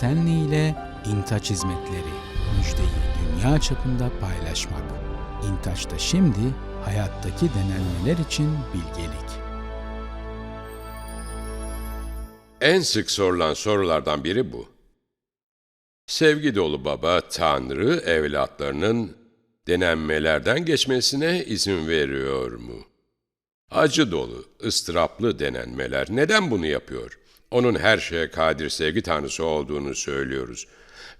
Stanley ile İntaç Hizmetleri. Müjdeyi dünya çapında paylaşmak. İntaç'ta şimdi hayattaki denenmeler için bilgelik. En sık sorulan sorulardan biri bu. Sevgi dolu baba Tanrı evlatlarının denenmelerden geçmesine izin veriyor mu? Acı dolu, ıstıraplı denenmeler neden bunu yapıyor? Onun her şeye kadir sevgi tanrısı olduğunu söylüyoruz.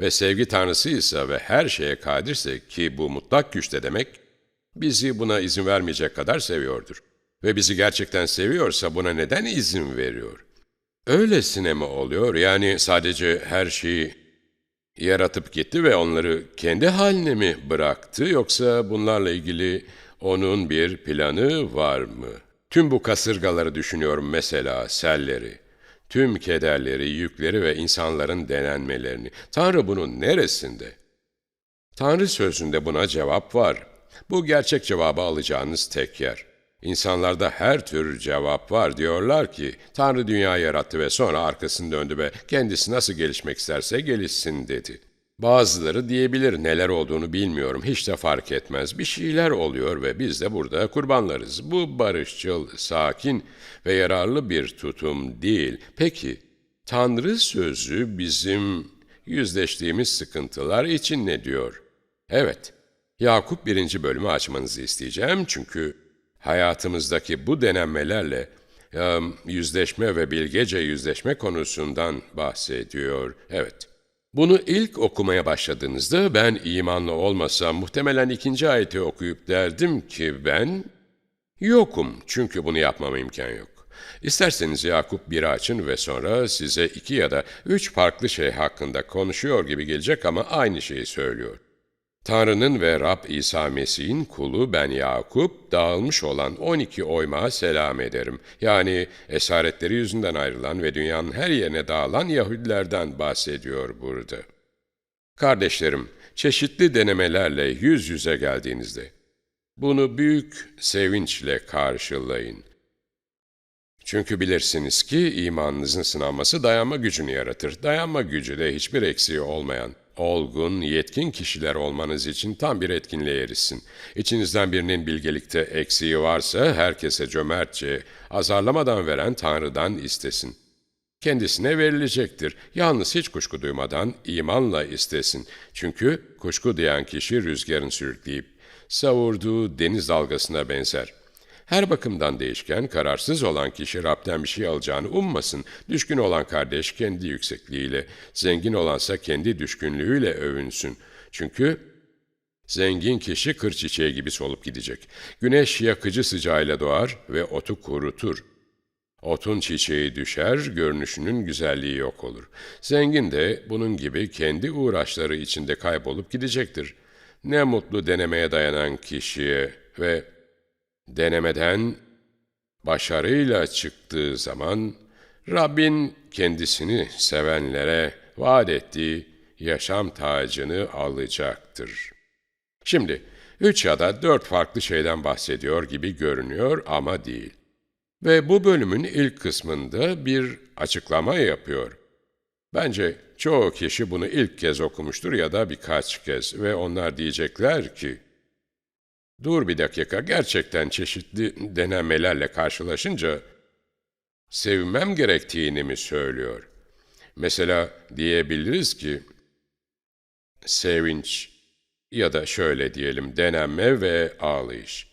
Ve sevgi tanrısıysa ve her şeye kadirse ki bu mutlak güçte demek, bizi buna izin vermeyecek kadar seviyordur. Ve bizi gerçekten seviyorsa buna neden izin veriyor? Öylesine mi oluyor? Yani sadece her şeyi yaratıp gitti ve onları kendi haline mi bıraktı yoksa bunlarla ilgili onun bir planı var mı? Tüm bu kasırgaları düşünüyorum mesela selleri, tüm kederleri, yükleri ve insanların denenmelerini. Tanrı bunun neresinde? Tanrı sözünde buna cevap var. Bu gerçek cevabı alacağınız tek yer. İnsanlarda her tür cevap var. Diyorlar ki Tanrı dünyayı yarattı ve sonra arkasını döndü ve kendisi nasıl gelişmek isterse gelişsin dedi. Bazıları diyebilir neler olduğunu bilmiyorum, hiç de fark etmez. Bir şeyler oluyor ve biz de burada kurbanlarız. Bu barışçıl, sakin ve yararlı bir tutum değil. Peki, Tanrı sözü bizim yüzleştiğimiz sıkıntılar için ne diyor? Evet, Yakup birinci bölümü açmanızı isteyeceğim çünkü hayatımızdaki bu denenmelerle yüzleşme ve bilgece yüzleşme konusundan bahsediyor. Evet. Bunu ilk okumaya başladığınızda ben imanlı olmasam muhtemelen ikinci ayeti okuyup derdim ki ben yokum çünkü bunu yapmama imkan yok. İsterseniz Yakup bir açın ve sonra size iki ya da üç farklı şey hakkında konuşuyor gibi gelecek ama aynı şeyi söylüyor. Tanrı'nın ve Rab İsa Mesih'in kulu ben Yakup, dağılmış olan 12 oymağa selam ederim. Yani esaretleri yüzünden ayrılan ve dünyanın her yerine dağılan Yahudilerden bahsediyor burada. Kardeşlerim, çeşitli denemelerle yüz yüze geldiğinizde, bunu büyük sevinçle karşılayın. Çünkü bilirsiniz ki imanınızın sınanması dayanma gücünü yaratır. Dayanma gücü de hiçbir eksiği olmayan, olgun, yetkin kişiler olmanız için tam bir etkinliğe erişsin. İçinizden birinin bilgelikte eksiği varsa herkese cömertçe, azarlamadan veren Tanrı'dan istesin. Kendisine verilecektir. Yalnız hiç kuşku duymadan imanla istesin. Çünkü kuşku duyan kişi rüzgarın sürükleyip savurduğu deniz dalgasına benzer. Her bakımdan değişken, kararsız olan kişi Rab'den bir şey alacağını ummasın. Düşkün olan kardeş kendi yüksekliğiyle, zengin olansa kendi düşkünlüğüyle övünsün. Çünkü zengin kişi kır çiçeği gibi solup gidecek. Güneş yakıcı sıcağıyla doğar ve otu kurutur. Otun çiçeği düşer, görünüşünün güzelliği yok olur. Zengin de bunun gibi kendi uğraşları içinde kaybolup gidecektir. Ne mutlu denemeye dayanan kişiye ve denemeden başarıyla çıktığı zaman Rabbin kendisini sevenlere vaat ettiği yaşam tacını alacaktır. Şimdi üç ya da dört farklı şeyden bahsediyor gibi görünüyor ama değil. Ve bu bölümün ilk kısmında bir açıklama yapıyor. Bence çoğu kişi bunu ilk kez okumuştur ya da birkaç kez ve onlar diyecekler ki, Dur bir dakika, gerçekten çeşitli denemelerle karşılaşınca sevmem gerektiğini mi söylüyor? Mesela diyebiliriz ki, sevinç ya da şöyle diyelim, denenme ve ağlayış,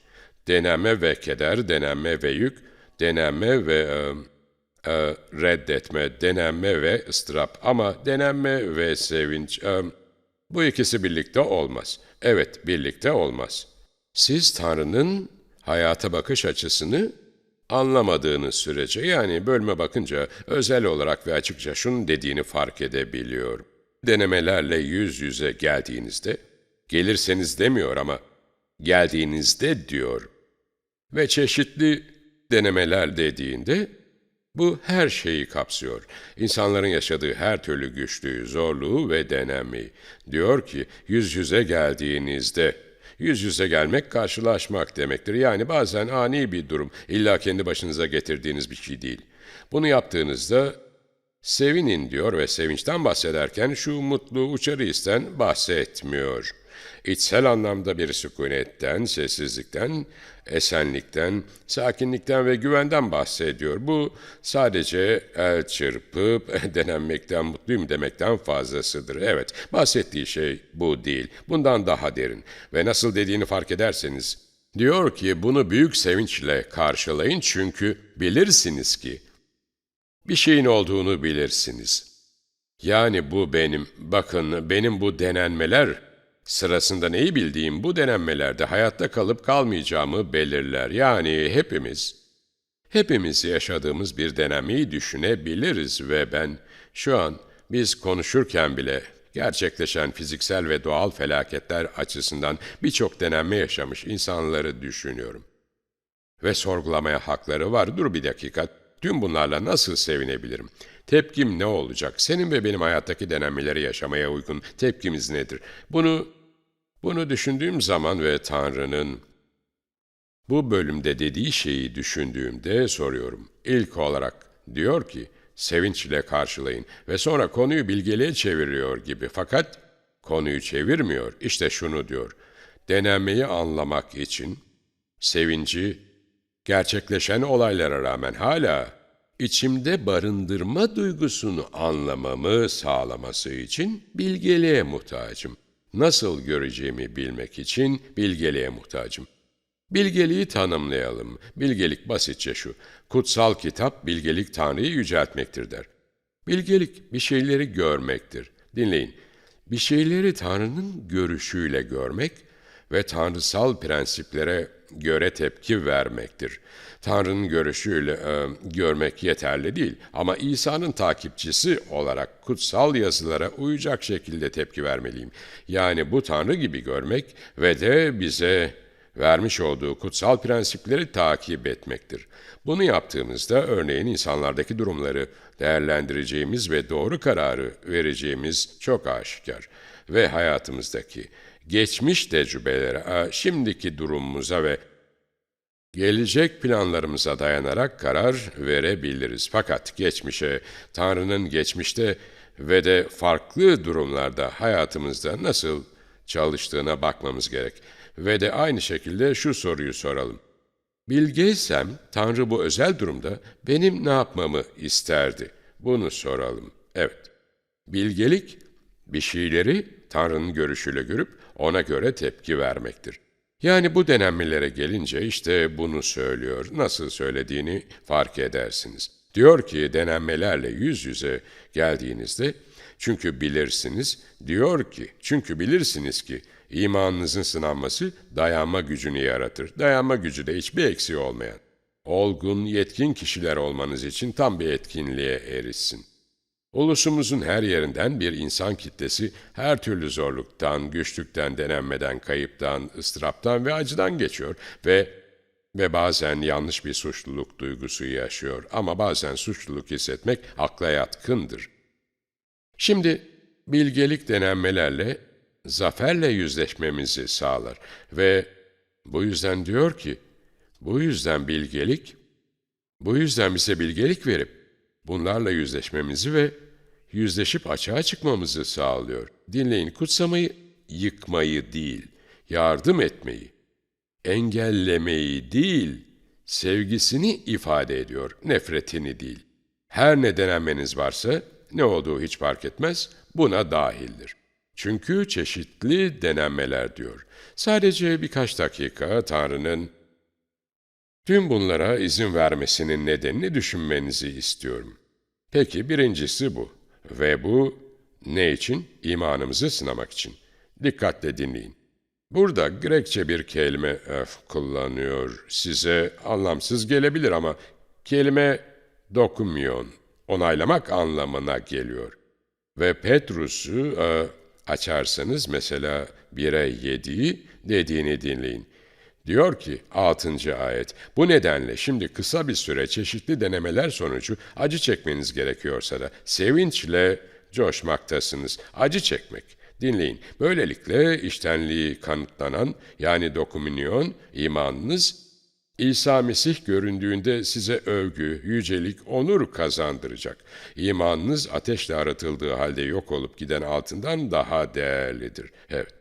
denenme ve keder, denenme ve yük, denenme ve e, e, reddetme, denenme ve ıstırap. Ama denenme ve sevinç, e, bu ikisi birlikte olmaz. Evet, birlikte olmaz.'' Siz Tanrı'nın hayata bakış açısını anlamadığınız sürece yani bölme bakınca özel olarak ve açıkça şunun dediğini fark edebiliyorum. Denemelerle yüz yüze geldiğinizde, gelirseniz demiyor ama geldiğinizde diyor. Ve çeşitli denemeler dediğinde bu her şeyi kapsıyor. İnsanların yaşadığı her türlü güçlüğü, zorluğu ve denemeyi. Diyor ki yüz yüze geldiğinizde Yüz yüze gelmek karşılaşmak demektir. Yani bazen ani bir durum, illa kendi başınıza getirdiğiniz bir şey değil. Bunu yaptığınızda Sevinin diyor ve sevinçten bahsederken şu mutlu uçarı isten bahsetmiyor. İçsel anlamda bir sükunetten, sessizlikten, esenlikten, sakinlikten ve güvenden bahsediyor. Bu sadece el çırpıp denenmekten mutluyum demekten fazlasıdır. Evet, bahsettiği şey bu değil. Bundan daha derin. Ve nasıl dediğini fark ederseniz, diyor ki bunu büyük sevinçle karşılayın çünkü bilirsiniz ki bir şeyin olduğunu bilirsiniz. Yani bu benim, bakın benim bu denenmeler sırasında neyi bildiğim bu denenmelerde hayatta kalıp kalmayacağımı belirler. Yani hepimiz, hepimiz yaşadığımız bir denemeyi düşünebiliriz ve ben şu an biz konuşurken bile gerçekleşen fiziksel ve doğal felaketler açısından birçok denenme yaşamış insanları düşünüyorum. Ve sorgulamaya hakları var. Dur bir dakika. Tüm bunlarla nasıl sevinebilirim? Tepkim ne olacak? Senin ve benim hayattaki denenmeleri yaşamaya uygun tepkimiz nedir? Bunu bunu düşündüğüm zaman ve Tanrı'nın bu bölümde dediği şeyi düşündüğümde soruyorum. İlk olarak diyor ki, sevinçle karşılayın ve sonra konuyu bilgeliğe çeviriyor gibi. Fakat konuyu çevirmiyor. İşte şunu diyor. Denenmeyi anlamak için sevinci gerçekleşen olaylara rağmen hala içimde barındırma duygusunu anlamamı sağlaması için bilgeliğe muhtacım. Nasıl göreceğimi bilmek için bilgeliğe muhtacım. Bilgeliği tanımlayalım. Bilgelik basitçe şu. Kutsal kitap bilgelik Tanrı'yı yüceltmektir der. Bilgelik bir şeyleri görmektir. Dinleyin. Bir şeyleri Tanrı'nın görüşüyle görmek ve tanrısal prensiplere göre tepki vermektir. Tanrı'nın görüşüyle e, görmek yeterli değil ama İsa'nın takipçisi olarak kutsal yazılara uyacak şekilde tepki vermeliyim. Yani bu Tanrı gibi görmek ve de bize vermiş olduğu kutsal prensipleri takip etmektir. Bunu yaptığımızda örneğin insanlardaki durumları değerlendireceğimiz ve doğru kararı vereceğimiz çok aşikar ve hayatımızdaki geçmiş tecrübelere, şimdiki durumumuza ve gelecek planlarımıza dayanarak karar verebiliriz. Fakat geçmişe, Tanrı'nın geçmişte ve de farklı durumlarda hayatımızda nasıl çalıştığına bakmamız gerek. Ve de aynı şekilde şu soruyu soralım. Bilgeysem Tanrı bu özel durumda benim ne yapmamı isterdi? Bunu soralım. Evet. Bilgelik bir şeyleri Tanrı'nın görüşüyle görüp ona göre tepki vermektir. Yani bu denenmelere gelince işte bunu söylüyor. Nasıl söylediğini fark edersiniz. Diyor ki denenmelerle yüz yüze geldiğinizde çünkü bilirsiniz, diyor ki çünkü bilirsiniz ki imanınızın sınanması dayanma gücünü yaratır. Dayanma gücü de hiçbir eksiği olmayan. Olgun, yetkin kişiler olmanız için tam bir etkinliğe erişsin. Ulusumuzun her yerinden bir insan kitlesi her türlü zorluktan, güçlükten, denenmeden, kayıptan, ıstıraptan ve acıdan geçiyor ve ve bazen yanlış bir suçluluk duygusu yaşıyor ama bazen suçluluk hissetmek akla yatkındır. Şimdi bilgelik denenmelerle zaferle yüzleşmemizi sağlar ve bu yüzden diyor ki, bu yüzden bilgelik, bu yüzden bize bilgelik verip bunlarla yüzleşmemizi ve yüzleşip açığa çıkmamızı sağlıyor. Dinleyin, kutsamayı yıkmayı değil, yardım etmeyi, engellemeyi değil, sevgisini ifade ediyor, nefretini değil. Her ne denenmeniz varsa, ne olduğu hiç fark etmez, buna dahildir. Çünkü çeşitli denenmeler diyor. Sadece birkaç dakika Tanrı'nın tüm bunlara izin vermesinin nedenini düşünmenizi istiyorum. Peki birincisi bu. Ve bu ne için? İmanımızı sınamak için. Dikkatle dinleyin. Burada Grekçe bir kelime öf, kullanıyor. Size anlamsız gelebilir ama kelime dokumyon, onaylamak anlamına geliyor. Ve Petrus'u e, açarsanız mesela 1'e 7'yi dediğini dinleyin. Diyor ki 6. ayet, bu nedenle şimdi kısa bir süre çeşitli denemeler sonucu acı çekmeniz gerekiyorsa da sevinçle coşmaktasınız. Acı çekmek. Dinleyin. Böylelikle iştenliği kanıtlanan yani dokuminyon imanınız İsa Mesih göründüğünde size övgü, yücelik, onur kazandıracak. İmanınız ateşle aratıldığı halde yok olup giden altından daha değerlidir. Evet.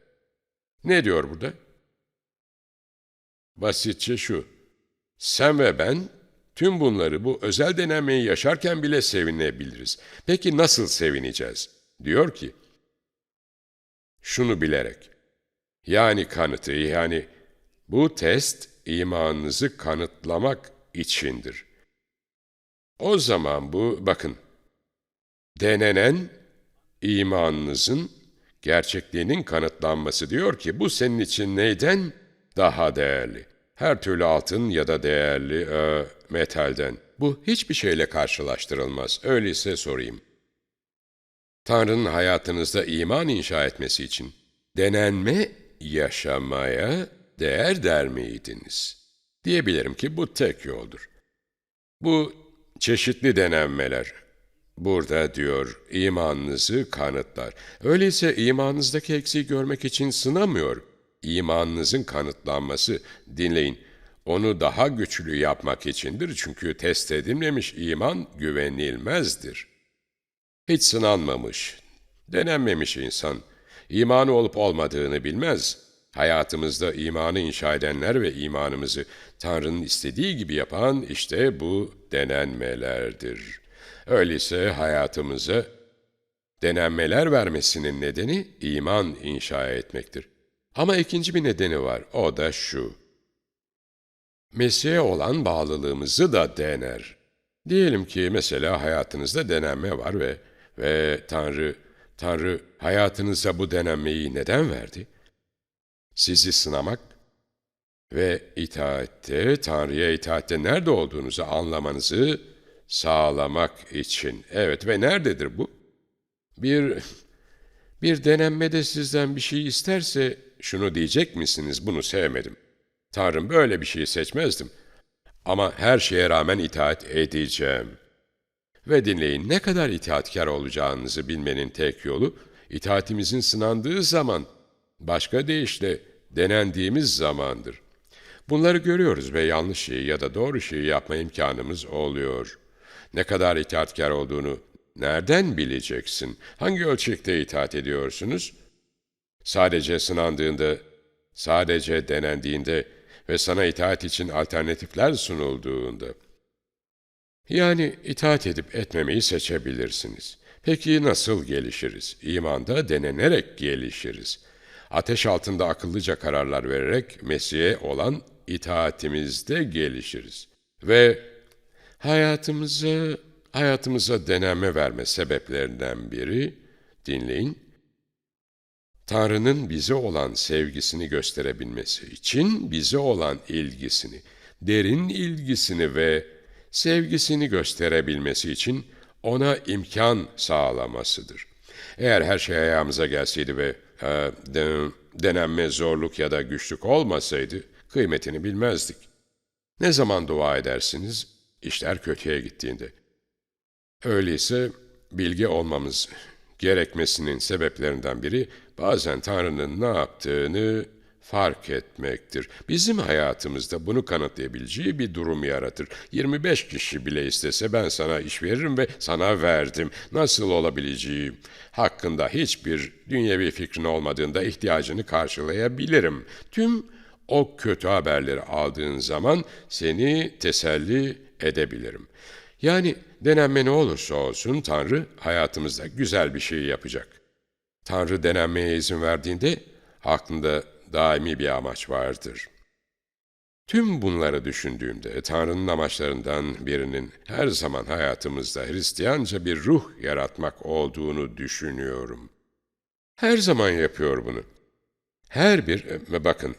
Ne diyor burada? Basitçe şu. Sen ve ben tüm bunları bu özel denenmeyi yaşarken bile sevinebiliriz. Peki nasıl sevineceğiz? Diyor ki, şunu bilerek. Yani kanıtı, yani bu test imanınızı kanıtlamak içindir. O zaman bu, bakın, denenen imanınızın gerçekliğinin kanıtlanması diyor ki bu senin için neyden daha değerli? Her türlü altın ya da değerli e, metalden. Bu hiçbir şeyle karşılaştırılmaz. Öyleyse sorayım. Tanrı'nın hayatınızda iman inşa etmesi için denenme yaşamaya değer der miydiniz? Diyebilirim ki bu tek yoldur. Bu çeşitli denenmeler, burada diyor imanınızı kanıtlar. Öyleyse imanınızdaki eksiği görmek için sınamıyor. İmanınızın kanıtlanması, dinleyin, onu daha güçlü yapmak içindir çünkü test edilmemiş iman güvenilmezdir. Hiç sınanmamış, denenmemiş insan, imanı olup olmadığını bilmez. Hayatımızda imanı inşa edenler ve imanımızı Tanrı'nın istediği gibi yapan işte bu denenmelerdir. Öyleyse hayatımıza denenmeler vermesinin nedeni iman inşa etmektir. Ama ikinci bir nedeni var, o da şu. Mesih'e olan bağlılığımızı da dener. Diyelim ki mesela hayatınızda denenme var ve ve Tanrı Tanrı hayatınıza bu denenmeyi neden verdi? Sizi sınamak ve itaatte, Tanrı'ya itaatte nerede olduğunuzu anlamanızı sağlamak için. Evet ve nerededir bu? Bir bir denenmede sizden bir şey isterse şunu diyecek misiniz? Bunu sevmedim. Tanrım böyle bir şey seçmezdim. Ama her şeye rağmen itaat edeceğim. Ve dinleyin ne kadar itaatkar olacağınızı bilmenin tek yolu, itaatimizin sınandığı zaman, başka deyişle denendiğimiz zamandır. Bunları görüyoruz ve yanlış şeyi ya da doğru şeyi yapma imkanımız oluyor. Ne kadar itaatkar olduğunu nereden bileceksin? Hangi ölçekte itaat ediyorsunuz? Sadece sınandığında, sadece denendiğinde ve sana itaat için alternatifler sunulduğunda. Yani itaat edip etmemeyi seçebilirsiniz. Peki nasıl gelişiriz? İmanda denenerek gelişiriz. Ateş altında akıllıca kararlar vererek Mesih'e olan itaatimizde gelişiriz. Ve hayatımıza, hayatımıza deneme verme sebeplerinden biri, dinleyin, Tanrı'nın bize olan sevgisini gösterebilmesi için bize olan ilgisini, derin ilgisini ve sevgisini gösterebilmesi için ona imkan sağlamasıdır. Eğer her şey ayağımıza gelseydi ve e, de, denenme zorluk ya da güçlük olmasaydı kıymetini bilmezdik. Ne zaman dua edersiniz? İşler kötüye gittiğinde. Öyleyse bilgi olmamız gerekmesinin sebeplerinden biri bazen Tanrı'nın ne yaptığını fark etmektir. Bizim hayatımızda bunu kanıtlayabileceği bir durum yaratır. 25 kişi bile istese ben sana iş veririm ve sana verdim. Nasıl olabileceği hakkında hiçbir dünyevi fikrin olmadığında ihtiyacını karşılayabilirim. Tüm o kötü haberleri aldığın zaman seni teselli edebilirim. Yani denenme ne olursa olsun Tanrı hayatımızda güzel bir şey yapacak. Tanrı denenmeye izin verdiğinde aklında daimi bir amaç vardır. Tüm bunları düşündüğümde Tanrı'nın amaçlarından birinin her zaman hayatımızda Hristiyanca bir ruh yaratmak olduğunu düşünüyorum. Her zaman yapıyor bunu. Her bir, e, bakın,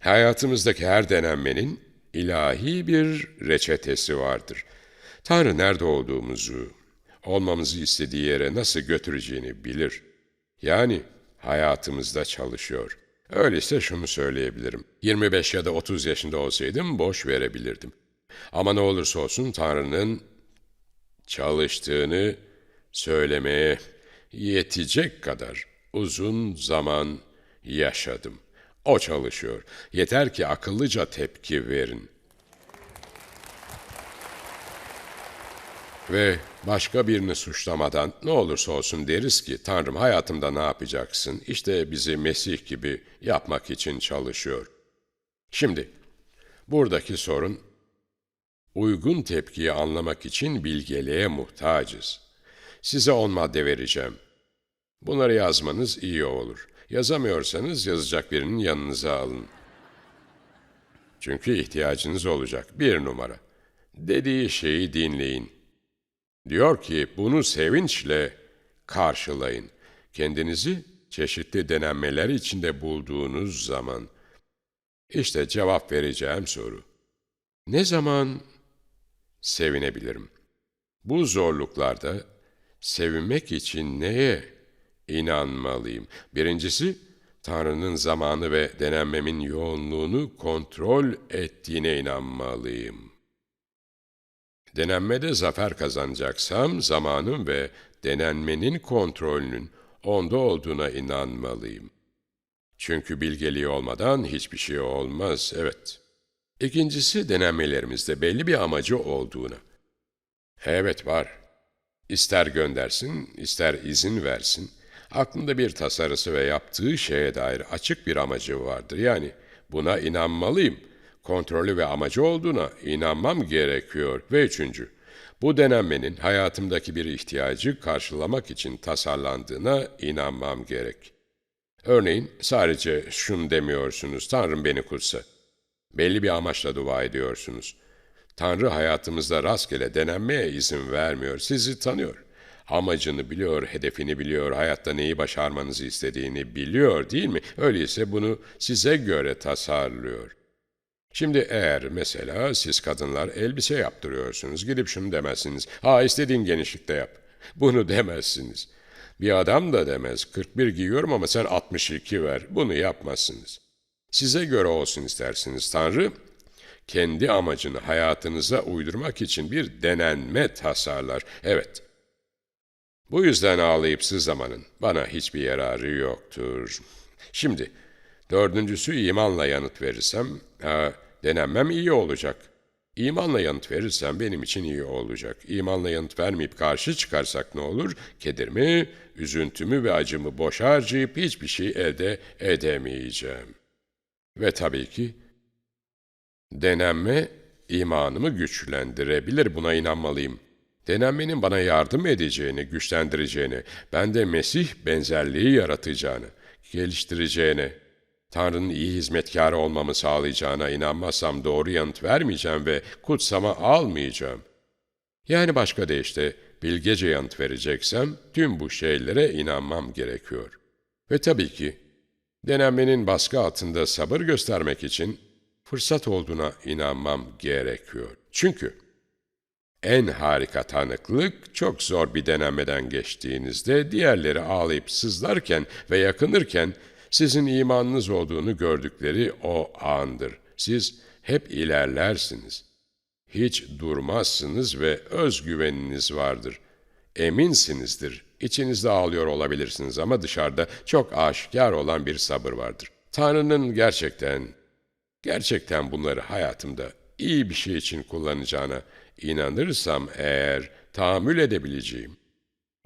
hayatımızdaki her denenmenin ilahi bir reçetesi vardır. Tanrı nerede olduğumuzu, olmamızı istediği yere nasıl götüreceğini bilir. Yani hayatımızda çalışıyor. Öyleyse şunu söyleyebilirim. 25 ya da 30 yaşında olsaydım boş verebilirdim. Ama ne olursa olsun Tanrı'nın çalıştığını söylemeye yetecek kadar uzun zaman yaşadım. O çalışıyor. Yeter ki akıllıca tepki verin. Ve başka birini suçlamadan ne olursa olsun deriz ki Tanrım hayatımda ne yapacaksın? İşte bizi Mesih gibi yapmak için çalışıyor. Şimdi buradaki sorun uygun tepkiyi anlamak için bilgeliğe muhtacız. Size on madde vereceğim. Bunları yazmanız iyi olur. Yazamıyorsanız yazacak birinin yanınıza alın. Çünkü ihtiyacınız olacak. Bir numara. Dediği şeyi dinleyin. Diyor ki bunu sevinçle karşılayın. Kendinizi çeşitli denenmeler içinde bulduğunuz zaman. İşte cevap vereceğim soru. Ne zaman sevinebilirim? Bu zorluklarda sevinmek için neye inanmalıyım? Birincisi, Tanrı'nın zamanı ve denenmemin yoğunluğunu kontrol ettiğine inanmalıyım. Denenmede zafer kazanacaksam zamanın ve denenmenin kontrolünün onda olduğuna inanmalıyım. Çünkü bilgeliği olmadan hiçbir şey olmaz, evet. İkincisi denenmelerimizde belli bir amacı olduğuna. Evet var. İster göndersin, ister izin versin. Aklında bir tasarısı ve yaptığı şeye dair açık bir amacı vardır. Yani buna inanmalıyım. Kontrolü ve amacı olduğuna inanmam gerekiyor. Ve üçüncü, bu denenmenin hayatımdaki bir ihtiyacı karşılamak için tasarlandığına inanmam gerek. Örneğin sadece şunu demiyorsunuz, Tanrım beni kutsa. Belli bir amaçla dua ediyorsunuz. Tanrı hayatımızda rastgele denenmeye izin vermiyor, sizi tanıyor. Amacını biliyor, hedefini biliyor, hayatta neyi başarmanızı istediğini biliyor değil mi? Öyleyse bunu size göre tasarlıyor. Şimdi eğer mesela siz kadınlar elbise yaptırıyorsunuz, gidip şunu demezsiniz. Ha istediğin genişlikte yap. Bunu demezsiniz. Bir adam da demez. 41 giyiyorum ama sen 62 ver. Bunu yapmazsınız. Size göre olsun istersiniz Tanrı. Kendi amacını hayatınıza uydurmak için bir denenme tasarlar. Evet. Bu yüzden ağlayıp sızlamanın bana hiçbir yararı yoktur. Şimdi, dördüncüsü imanla yanıt verirsem, ha, denenmem iyi olacak. İmanla yanıt verirsem benim için iyi olacak. İmanla yanıt vermeyip karşı çıkarsak ne olur? Kedirimi, üzüntümü ve acımı boş harcayıp hiçbir şey elde edemeyeceğim. Ve tabii ki denenme imanımı güçlendirebilir, buna inanmalıyım. Denenmenin bana yardım edeceğini, güçlendireceğini, bende Mesih benzerliği yaratacağını, geliştireceğini, Tanrı'nın iyi hizmetkarı olmamı sağlayacağına inanmazsam doğru yanıt vermeyeceğim ve kutsama almayacağım. Yani başka deyişle bilgece yanıt vereceksem tüm bu şeylere inanmam gerekiyor. Ve tabii ki denenmenin baskı altında sabır göstermek için fırsat olduğuna inanmam gerekiyor. Çünkü en harika tanıklık çok zor bir denemeden geçtiğinizde diğerleri ağlayıp sızlarken ve yakınırken sizin imanınız olduğunu gördükleri o andır. Siz hep ilerlersiniz. Hiç durmazsınız ve özgüveniniz vardır. Eminsinizdir. İçinizde ağlıyor olabilirsiniz ama dışarıda çok aşikar olan bir sabır vardır. Tanrı'nın gerçekten, gerçekten bunları hayatımda iyi bir şey için kullanacağına inanırsam eğer tahammül edebileceğim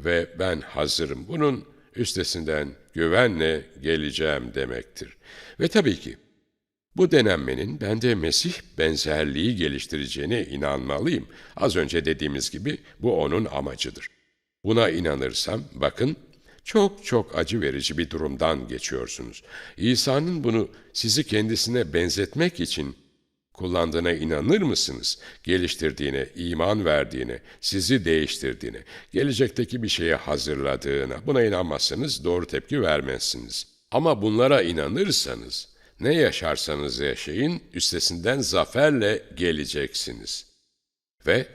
ve ben hazırım bunun üstesinden güvenle geleceğim demektir. Ve tabii ki bu denenmenin bende Mesih benzerliği geliştireceğine inanmalıyım. Az önce dediğimiz gibi bu onun amacıdır. Buna inanırsam bakın çok çok acı verici bir durumdan geçiyorsunuz. İsa'nın bunu sizi kendisine benzetmek için kullandığına inanır mısınız? Geliştirdiğine, iman verdiğine, sizi değiştirdiğine, gelecekteki bir şeye hazırladığına, buna inanmazsanız doğru tepki vermezsiniz. Ama bunlara inanırsanız, ne yaşarsanız yaşayın, üstesinden zaferle geleceksiniz. Ve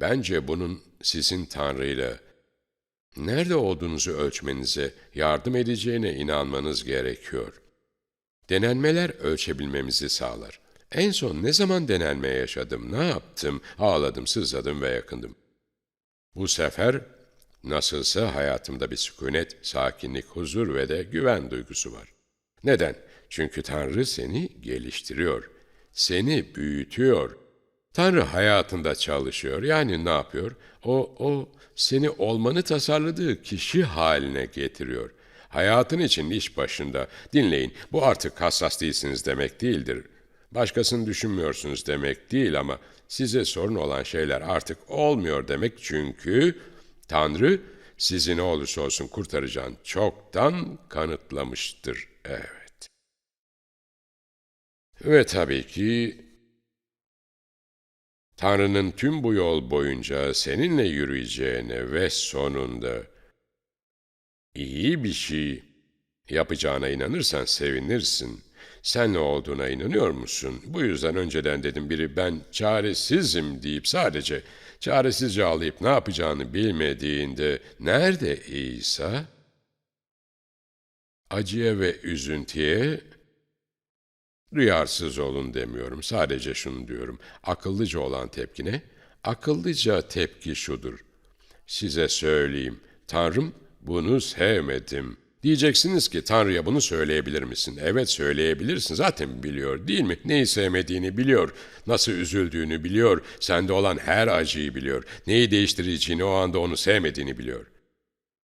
bence bunun sizin Tanrı'yla nerede olduğunuzu ölçmenize yardım edeceğine inanmanız gerekiyor.'' Denenmeler ölçebilmemizi sağlar. En son ne zaman denenme yaşadım, ne yaptım, ağladım, sızladım ve yakındım. Bu sefer nasılsa hayatımda bir sükunet, sakinlik, huzur ve de güven duygusu var. Neden? Çünkü Tanrı seni geliştiriyor, seni büyütüyor. Tanrı hayatında çalışıyor. Yani ne yapıyor? O, o seni olmanı tasarladığı kişi haline getiriyor. Hayatın için iş başında. Dinleyin, bu artık hassas değilsiniz demek değildir. Başkasını düşünmüyorsunuz demek değil ama size sorun olan şeyler artık olmuyor demek çünkü Tanrı sizi ne olursa olsun kurtaracağını çoktan kanıtlamıştır. Evet. Ve tabii ki Tanrı'nın tüm bu yol boyunca seninle yürüyeceğine ve sonunda iyi bir şey yapacağına inanırsan sevinirsin. Sen ne olduğuna inanıyor musun? Bu yüzden önceden dedim biri ben çaresizim deyip sadece çaresizce ağlayıp ne yapacağını bilmediğinde nerede İsa? Acıya ve üzüntüye duyarsız olun demiyorum. Sadece şunu diyorum. Akıllıca olan tepkine, akıllıca tepki şudur. Size söyleyeyim. Tanrım bunu sevmedim. Diyeceksiniz ki Tanrı'ya bunu söyleyebilir misin? Evet söyleyebilirsin. Zaten biliyor değil mi? Neyi sevmediğini biliyor. Nasıl üzüldüğünü biliyor. Sende olan her acıyı biliyor. Neyi değiştireceğini o anda onu sevmediğini biliyor.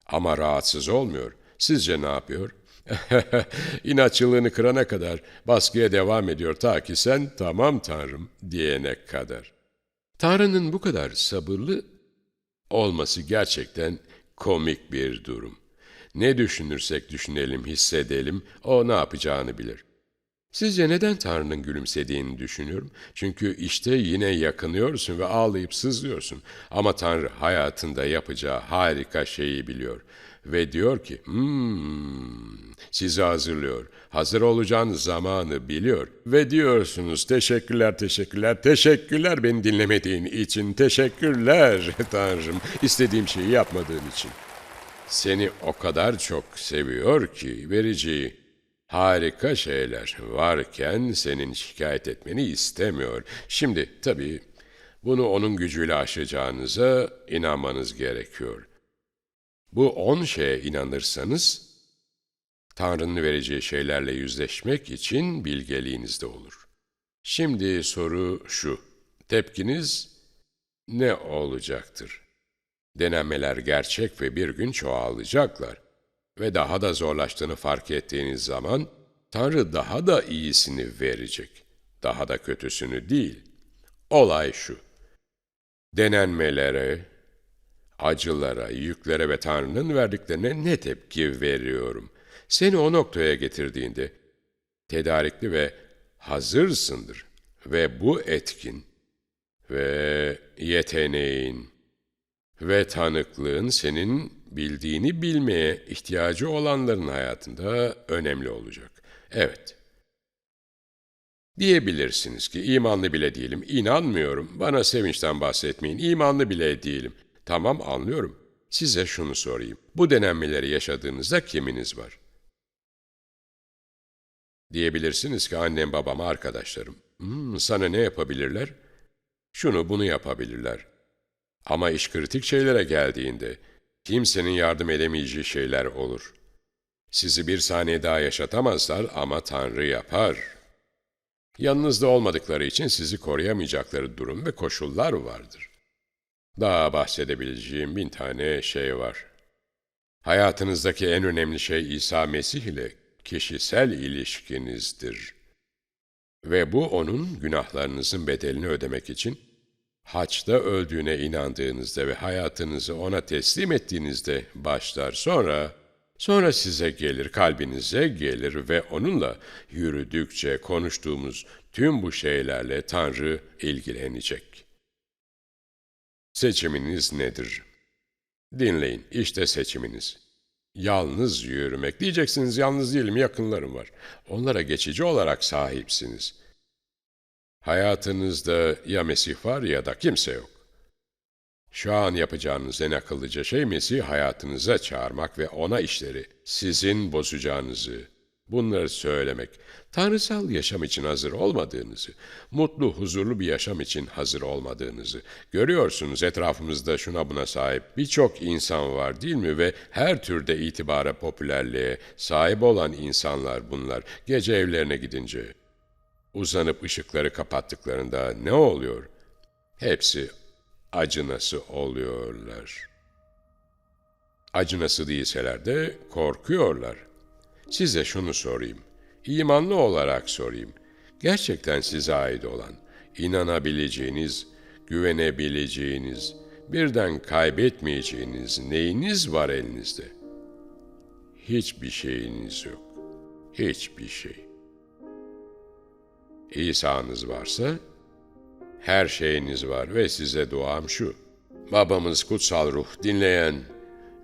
Ama rahatsız olmuyor. Sizce ne yapıyor? İnatçılığını kırana kadar baskıya devam ediyor ta ki sen tamam Tanrım diyene kadar. Tanrı'nın bu kadar sabırlı olması gerçekten komik bir durum. Ne düşünürsek düşünelim, hissedelim, o ne yapacağını bilir. Sizce neden Tanrı'nın gülümsediğini düşünüyorum? Çünkü işte yine yakınıyorsun ve ağlayıp sızlıyorsun. Ama Tanrı hayatında yapacağı harika şeyi biliyor. Ve diyor ki, hmm, sizi hazırlıyor. Hazır olacağınız zamanı biliyor. Ve diyorsunuz, teşekkürler, teşekkürler, teşekkürler beni dinlemediğin için, teşekkürler Tanrım, istediğim şeyi yapmadığın için. Seni o kadar çok seviyor ki vereceği harika şeyler varken senin şikayet etmeni istemiyor. Şimdi tabii bunu onun gücüyle aşacağınıza inanmanız gerekiyor. Bu on şeye inanırsanız Tanrı'nın vereceği şeylerle yüzleşmek için bilgeliğinizde olur. Şimdi soru şu. Tepkiniz ne olacaktır? Denemeler gerçek ve bir gün çoğalacaklar. Ve daha da zorlaştığını fark ettiğiniz zaman Tanrı daha da iyisini verecek. Daha da kötüsünü değil. Olay şu. Denenmelere, acılara, yüklere ve Tanrı'nın verdiklerine ne tepki veriyorum? Seni o noktaya getirdiğinde tedarikli ve hazırsındır. Ve bu etkin ve yeteneğin ve tanıklığın senin bildiğini bilmeye ihtiyacı olanların hayatında önemli olacak. Evet. Diyebilirsiniz ki imanlı bile değilim, inanmıyorum, bana sevinçten bahsetmeyin, imanlı bile değilim. Tamam anlıyorum. Size şunu sorayım. Bu denenmeleri yaşadığınızda kiminiz var? Diyebilirsiniz ki annem, babam, arkadaşlarım. Hmm, sana ne yapabilirler? Şunu bunu yapabilirler. Ama iş kritik şeylere geldiğinde kimsenin yardım edemeyeceği şeyler olur. Sizi bir saniye daha yaşatamazlar ama Tanrı yapar. Yanınızda olmadıkları için sizi koruyamayacakları durum ve koşullar vardır. Daha bahsedebileceğim bin tane şey var. Hayatınızdaki en önemli şey İsa Mesih ile kişisel ilişkinizdir. Ve bu onun günahlarınızın bedelini ödemek için haçta öldüğüne inandığınızda ve hayatınızı ona teslim ettiğinizde başlar. Sonra, sonra size gelir, kalbinize gelir ve onunla yürüdükçe konuştuğumuz tüm bu şeylerle Tanrı ilgilenecek. Seçiminiz nedir? Dinleyin, işte seçiminiz. Yalnız yürümek. Diyeceksiniz yalnız değilim, yakınlarım var. Onlara geçici olarak sahipsiniz. Hayatınızda ya Mesih var ya da kimse yok. Şu an yapacağınız en akıllıca şey Mesih hayatınıza çağırmak ve ona işleri, sizin bozacağınızı, bunları söylemek, tanrısal yaşam için hazır olmadığınızı, mutlu, huzurlu bir yaşam için hazır olmadığınızı. Görüyorsunuz etrafımızda şuna buna sahip birçok insan var değil mi? Ve her türde itibara, popülerliğe sahip olan insanlar bunlar. Gece evlerine gidince, uzanıp ışıkları kapattıklarında ne oluyor? hepsi acınası oluyorlar. Acınası değilseler de korkuyorlar. Size şunu sorayım. İmanlı olarak sorayım. Gerçekten size ait olan, inanabileceğiniz, güvenebileceğiniz, birden kaybetmeyeceğiniz neyiniz var elinizde? Hiçbir şeyiniz yok. Hiçbir şey. İsa'nız varsa her şeyiniz var ve size duam şu. Babamız kutsal ruh dinleyen,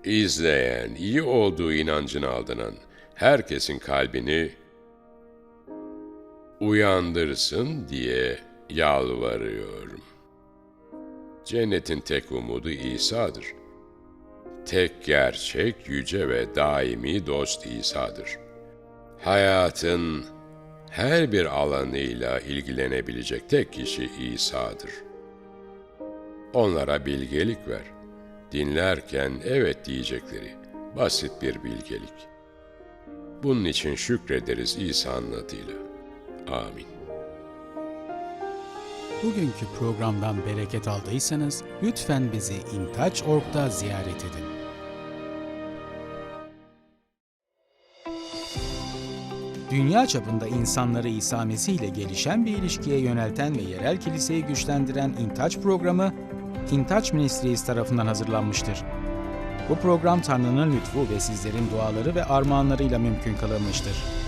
izleyen, iyi olduğu inancına aldınan herkesin kalbini uyandırsın diye yalvarıyorum. Cennetin tek umudu İsa'dır. Tek gerçek, yüce ve daimi dost İsa'dır. Hayatın her bir alanıyla ilgilenebilecek tek kişi İsa'dır. Onlara bilgelik ver. Dinlerken evet diyecekleri basit bir bilgelik. Bunun için şükrederiz İsa'nın adıyla. Amin. Bugünkü programdan bereket aldıysanız lütfen bizi intaç.org'da ziyaret edin. Dünya çapında insanları İsa Mesih ile gelişen bir ilişkiye yönelten ve yerel kiliseyi güçlendiren İntaç programı, İntaç Ministries tarafından hazırlanmıştır. Bu program Tanrı'nın lütfu ve sizlerin duaları ve armağanlarıyla mümkün kılınmıştır.